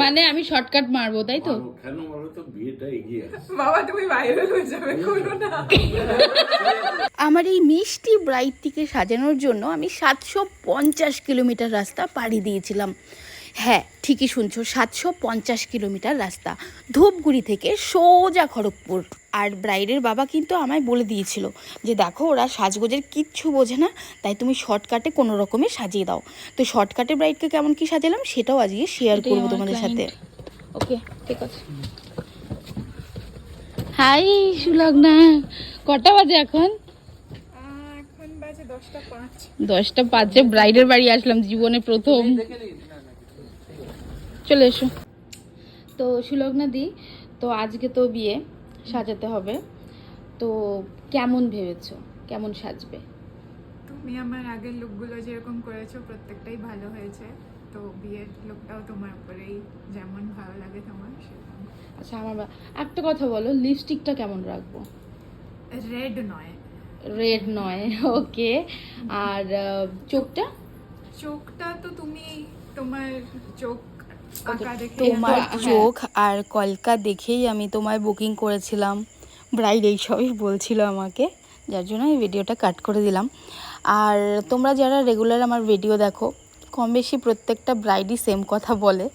মানে আমি শর্টকাট মারবো তাই তো? কেন? তো বিয়েটা এগিয়ে বাবা তুমি ভাইরাল হয়ে যাবে কোনো না। আমার এই মিষ্টি ব্রাইটটিকে সাজানোর জন্য আমি সাতশো পঞ্চাশ কিলোমিটার রাস্তা পাড়ি দিয়েছিলাম। হ্যাঁ ঠিকই শুনছো সাতশো পঞ্চাশ কিলোমিটার রাস্তা। ধূপগুড়ি থেকে সোজা খড়গপুর। আর ব্রাইডের বাবা কিন্তু আমায় বলে দিয়েছিল যে দেখো ওরা সাজগোজের কিচ্ছু বোঝে না তাই তুমি শর্টকাটে কোনো রকমে সাজিয়ে দাও। তো শর্টকাটে ব্রাইডকে কেমন কি সাজালাম সেটাও আজকে শেয়ার করব তোমাদের সাথে। ওকে ঠিক আছে। হাই সুলগ্না কটা বাজে এখন? এখন বাজে দশটা পাঁচ। দশটা পাঁচে ব্রাইডের বাড়ি আসলাম জীবনে প্রথম। চলে এসো। তো সুলগ্না দি তো আজকে তো বিয়ে সাজাতে হবে। তো কেমন ভেবেছো? কেমন সাজবে? তুমি আমার আগের লুকগুলো যেরকম করেছ প্রত্যেকটাই ভালো হয়েছে। তো বিয়ের লুকটাও তোমার উপরেই যেমন ভালো লাগে তোমার সেরকম। আচ্ছা আমার একটা কথা বলো লিপস্টিকটা কেমন রাখব? রেড নয়। রেড নয় ওকে। আর চোখটা? চোখটা তো তুমি তোমার চোখ তোমার হ্যাঁ। চোখ আর কলকা দেখেই আমি তোমায় বুকিং করেছিলাম। ব্রাইড এইসবই বলছিল আমাকে যার জন্য আমি ভিডিওটা কাট করে দিলাম। আর তোমরা যারা রেগুলার আমার ভিডিও দেখো কম বেশি প্রত্যেকটা ব্রাইডই সেম কথা বলে।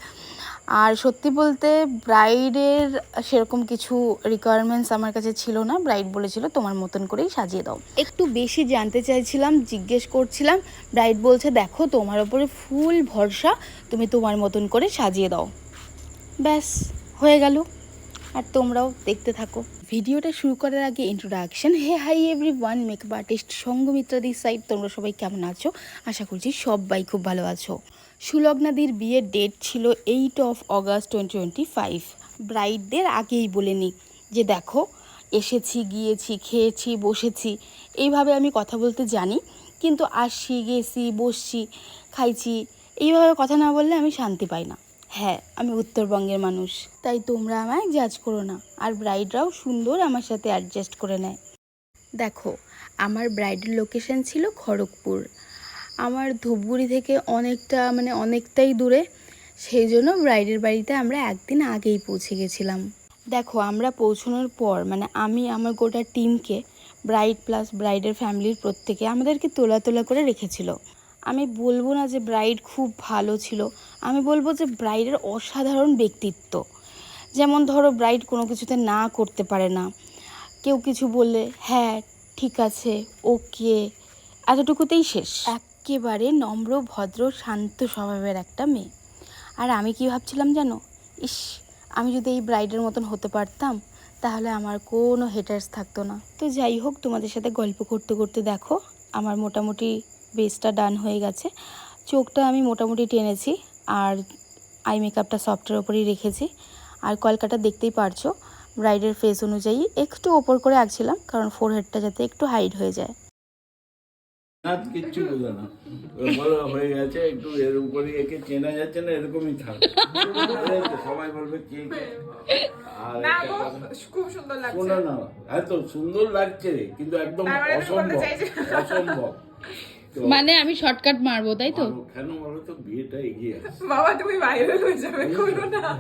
আর সত্যি বলতে ব্রাইডের সেরকম কিছু রিকোয়ারমেন্টস আমার কাছে ছিল না। ব্রাইড বলেছিল তোমার মতন করেই সাজিয়ে দাও। একটু বেশি জানতে চাইছিলাম জিজ্ঞেস করছিলাম ব্রাইড বলছে দেখো তোমার ওপরে ফুল ভরসা তুমি তোমার মতন করে সাজিয়ে দাও। ব্যাস হয়ে গেল। আর তোমরাও দেখতে থাকো। ভিডিওটা শুরু করার আগে introduction hey hi everyone makeup artist সঙ্গমিত্রাদির side তোমরা সবাই কেমন আছো? আশা করছি সবাই খুব ভালো আছো। সুলগ্নাদির বিয়ের ডেট ছিল eight of August twenty twenty five. ব্রাইডদের আগেই বলে নিই যে, দেখো, এসেছি, গিয়েছি, খেয়েছি, বসেছি, এইভাবে আমি কথা বলতে জানি, কিন্তু আসছি, গেছি, বসছি, খাইছি, এইভাবে কথা না বললে আমি শান্তি পাই না। হ্যাঁ আমি উত্তরবঙ্গের মানুষ, তাই তোমরা আমায় জাজ করো না, আর ব্রাইডরাও সুন্দর আমার সাথে অ্যাডজাস্ট করে নেয়। দেখো, আমার ব্রাইডের লোকেশন ছিল খড়গপুর আমার ধূপগুড়ি থেকে অনেকটা মানে অনেকটাই দূরে, সেই জন্য ব্রাইডের বাড়িতে আমরা একদিন আগেই পৌঁছে গেছিলাম। দেখো, আমরা পৌঁছানোর পর মানে আমি, আমার গোটা টিমকে, ব্রাইড প্লাস ব্রাইডের ফ্যামিলির প্রত্যেকে আমাদেরকে তোলা তোলা করে রেখেছিল। আমি বলব না যে ব্রাইড খুব ভালো ছিল, আমি বলব যে ব্রাইডের অসাধারণ ব্যক্তিত্ব। যেমন ধরো, ব্রাইড কোনো কিছুতে না করতে পারে না। কেউ কিছু বললে হ্যাঁ ঠিক আছে, ওকে। এতটুকুতেই শেষ। একেবারে নম্র, ভদ্র, শান্ত স্বভাবের একটা মেয়ে। আর আমি কি ভাবছিলাম জানো? ইস, আমি যদি এই ব্রাইডের মতন হতে পারতাম, তাহলে আমার কোনো হেটার্স থাকতো না। তো যাই হোক, তোমাদের সাথে গল্প করতে করতে দেখো, আমার মোটামুটি বেসটা ডান হয়ে গেছে। চোখটা আমি মোটামুটি টেনেছি, আর আই মেকআপটা সফটের ওপরেই রেখেছি। আর কলকাটা দেখতেই পারছ, ব্রাইডের ফেস অনুযায়ী একটু ওপর করে আঁকছিলাম, কারণ ফোরহেডটা যাতে একটু হাইড হয়ে যায়। নাচ কিচ্ছু বোঝে না। বলো হয়ে গেছে একটু এর উপরে একে চেনা যাচ্ছে না এরকমই থাক। সবাই বলবে কে? না খুব সুন্দর লাগছে। না এত সুন্দর লাগছে কিন্তু একদম মানে অসম্ভব অসম্ভব। মানে আমি শর্টকাট মারবো তাই তো? কেন? বলো তো বিয়েটা এগিয়ে আসছে বাবা তুমি ভাইরাল হয়ে যাবে কোনো না।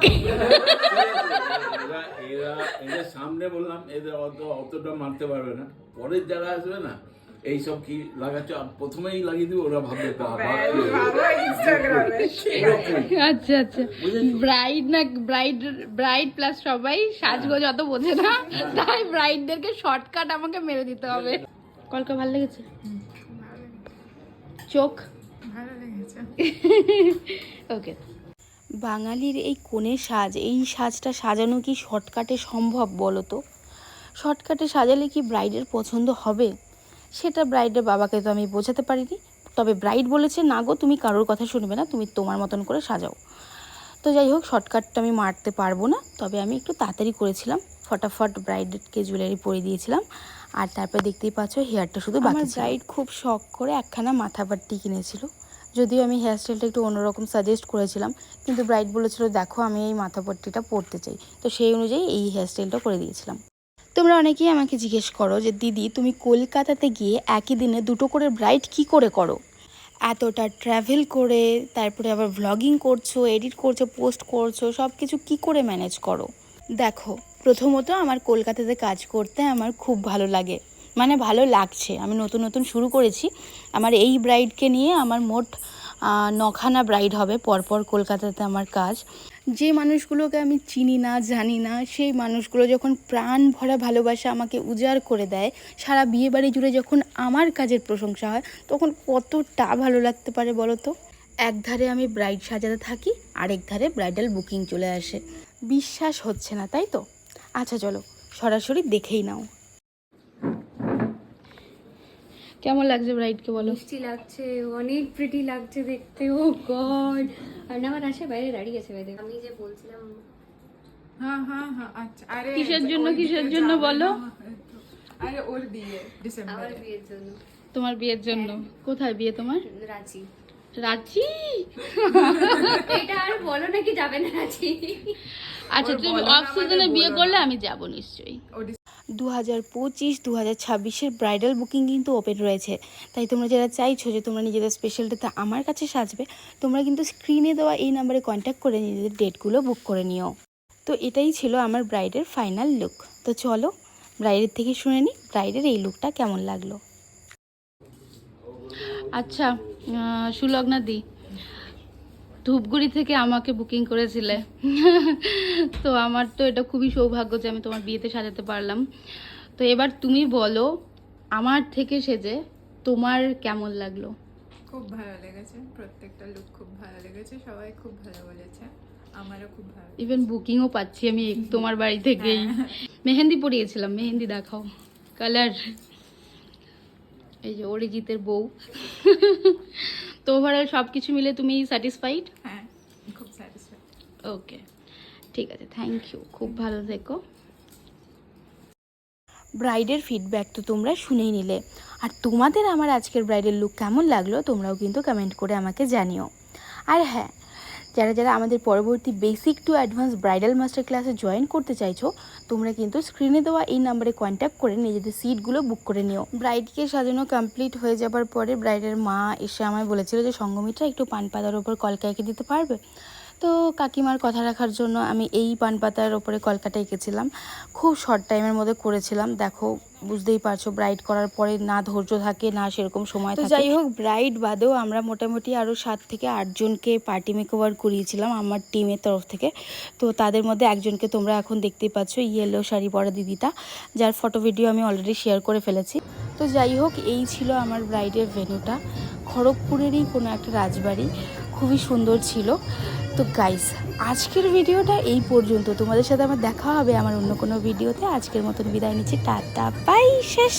এরা এদের সামনে বললাম এদের অত অতটা মারতে পারবে না। পরের যারা আসবে না এইসব কি লাগাচ্ছ প্রথমেই লাগিয়ে দিবে ওরা ভাববে। আচ্ছা আচ্ছা ব্রাইড না ব্রাইড ব্রাইড প্লাস সবাই সাজগোজ অত বোঝে না তাই ব্রাইডদেরকে শর্টকাট আমাকে মেরে দিতে হবে কলকা ভালো লেগেছে চোখ ভালো লেগেছে ওকে বাঙালির এই কোণে সাজ এই সাজটা সাজানো কি শর্টকাটে সম্ভব বলো তো শর্টকাটে সাজালে কি ব্রাইডের পছন্দ হবে সেটা ব্রাইডের বাবাকে তো আমি বোঝাতে পারিনি। তবে ব্রাইড বলেছে না গো তুমি কারোর কথা শুনবে না তুমি তোমার মতন করে সাজাও। তো যাই হোক শর্টকাটটা আমি মারতে পারব না তবে আমি একটু তাড়াতাড়ি করেছিলাম। ফটাফট ব্রাইডকে জুয়েলারি পরিয়ে দিয়েছিলাম। আর তারপর দেখতেই পাচ্ছ হেয়ারটা শুধু বাকি ব্রাইড খুব শখ করে একখানা মাথা পাট্টি কিনেছিল। যদিও আমি হেয়ারস্টাইলটা একটু অন্যরকম সাজেস্ট করেছিলাম কিন্তু ব্রাইড বলেছিল দেখো আমি এই মাথা পট্টিটা পরতে চাই। তো সেই অনুযায়ী এই হেয়ারস্টাইলটা করে দিয়েছিলাম। তোমরা অনেকেই আমাকে জিজ্ঞেস করো যে, দিদি, তুমি কলকাতাতে গিয়ে একই দিনে দুটো করে ব্রাইড কি করে করো? এতটা ট্রাভেল করে, তারপরে আবার ভ্লগিং করছ এডিট করছ পোস্ট করছ সব কিছু কী করে ম্যানেজ করো? দেখো, প্রথমত আমার কলকাতাতে কাজ করতে আমার খুব ভালো লাগে। মানে ভালো লাগছে। আমি নতুন নতুন শুরু করেছি। আমার এই ব্রাইডকে নিয়ে আমার মোট নখানা ব্রাইড হবে পরপর কলকাতাতে আমার কাজ। যে মানুষগুলোকে আমি চিনি না, জানি না, সেই মানুষগুলো যখন প্রাণ ভরা ভালোবাসা আমাকে উজাড় করে দেয়, সারা বিয়ে বাড়ি জুড়ে যখন আমার কাজের প্রশংসা হয়, তখন কতটা ভালো লাগতে পারে বলো তো? এক ধারে আমি ব্রাইড সাজাতে থাকি, আরেক ধারে ব্রাইডাল বুকিং চলে আসে। বিশ্বাস হচ্ছে না, তাই তো? আচ্ছা চলো, সরাসরি দেখেই নাও। কেমন লাগছে ব্রাইডকে বলো? মিষ্টি লাগছে অনেক প্রিটি লাগছে দেখতে ও গড। আর না আমার আসে বাইরে দাঁড়িয়ে আছে বাইরে আমি যে বলছিলাম হ্যাঁ হ্যাঁ হ্যাঁ আচ্ছা। আরে কিসের জন্য, কিসের জন্য বলো? আরে ওর বিয়ে আমার বিয়ের জন্য। তোমার বিয়ের জন্য? কোথায় বিয়ে তোমার? রাঁচি। রাঁচি? এটা আর বলো নাকি যাবে না রাঁচি। আচ্ছা তুমি বলো না, অফ সিজনে আমাদের বিয়ে করলে আমি যাব নিশ্চয়ই। দু হাজার পঁচিশ দু হাজার ছাব্বিশের ব্রাইডাল বুকিং কিন্তু ওপেন রয়েছে। তাই তোমরা যারা চাইছো যে তোমরা নিজেদের স্পেশাল ডেতে আমার কাছে সাজবে, তোমরা কিন্তু স্ক্রিনে দেওয়া এই নাম্বারে কন্ট্যাক্ট করে নিজেদের ডেটগুলো বুক করে নিও। তো এটাই ছিল আমার ব্রাইডের ফাইনাল লুক তো চলো ব্রাইডের থেকে শুনে নিই ব্রাইডের এই লুকটা কেমন লাগল। আচ্ছা সুলগ্না দি ধূপগুড়ি থেকে আমাকে বুকিং করেছিলে। তো আমার তো এটা খুবই সৌভাগ্য যে আমি তোমার বিয়েতে সাজাতে পারলাম। তো এবার তুমি বলো আমার থেকে সেজে তোমার কেমন লাগল? খুব ভালো লেগেছে প্রত্যেকটা লুক খুব ভালো লেগেছে সবাই খুব ভালো বলেছে আমারও খুব ভালো ইভেন বুকিংও পাচ্ছি আমি তোমার বাড়ি থেকেই। মেহেন্দি পরিয়েছিলাম মেহেন্দি দেখাও। কালার এই যে অরিজিতের বউ। তো ওভারঅল সব কিছু মিলে তুমি স্যাটিসফাইড হ্যাঁ খুব স্যাটিসফাইড ওকে ঠিক আছে থ্যাংক ইউ খুব ভালো থেকো। ব্রাইডের ফিডব্যাক তো তোমরা শুনেই নিলে। আর তোমাদের আমার আজকের ব্রাইডের লুক কেমন লাগল তোমরাও কিন্তু কমেন্ট করে আমাকে জানিও। আর হ্যাঁ যারা যারা আমাদের পরবর্তী basic to advance bridal master ক্লাসে জয়েন করতে চাইছো, তোমরা কিন্তু স্ক্রিনে দেওয়া এই নাম্বারে কন্ট্যাক্ট করে নিজেদের সিটগুলো বুক করে নিও। ব্রাইডকে সাজানো কমপ্লিট হয়ে যাবার পরে ব্রাইডের মা এসে আমায় বলেছিল যে, সঙ্গমিত্রা, একটু পান পাতার ওপর কলকা দিতে পারবে? তো কাকিমার কথা রাখার জন্য আমি এই পান পাতার ওপরে কলকাটা এঁকেছিলাম। খুব শর্ট টাইমের মধ্যে করেছিলাম। দেখো বুঝতেই পারছ ব্রাইড করার পরে না ধৈর্য থাকে না সেরকম সময় তো যাই হোক ব্রাইড বাদেও আমরা মোটামুটি আরও সাত থেকে আটজনকে পার্টি মেকওভার করিয়েছিলাম আমার টিমের তরফ থেকে। তো তাদের মধ্যে একজনকে তোমরা এখন দেখতেই পাচ্ছ ইয়েলো শাড়ি পরা দিদিটা যার ফটো ভিডিও আমি অলরেডি শেয়ার করে ফেলেছি। তো যাই হোক এই ছিল আমার ব্রাইডের ভেন্যুটা খড়গপুরেরই কোনো একটা রাজবাড়ি। খুবই সুন্দর ছিল। তো গাইস আজকের ভিডিওটা এই পর্যন্ত। তোমাদের সাথে আমার দেখা হবে আমার অন্য কোনো ভিডিওতে। আজকের মতন বিদায় নিচ্ছি। টাটা পাই শেষ।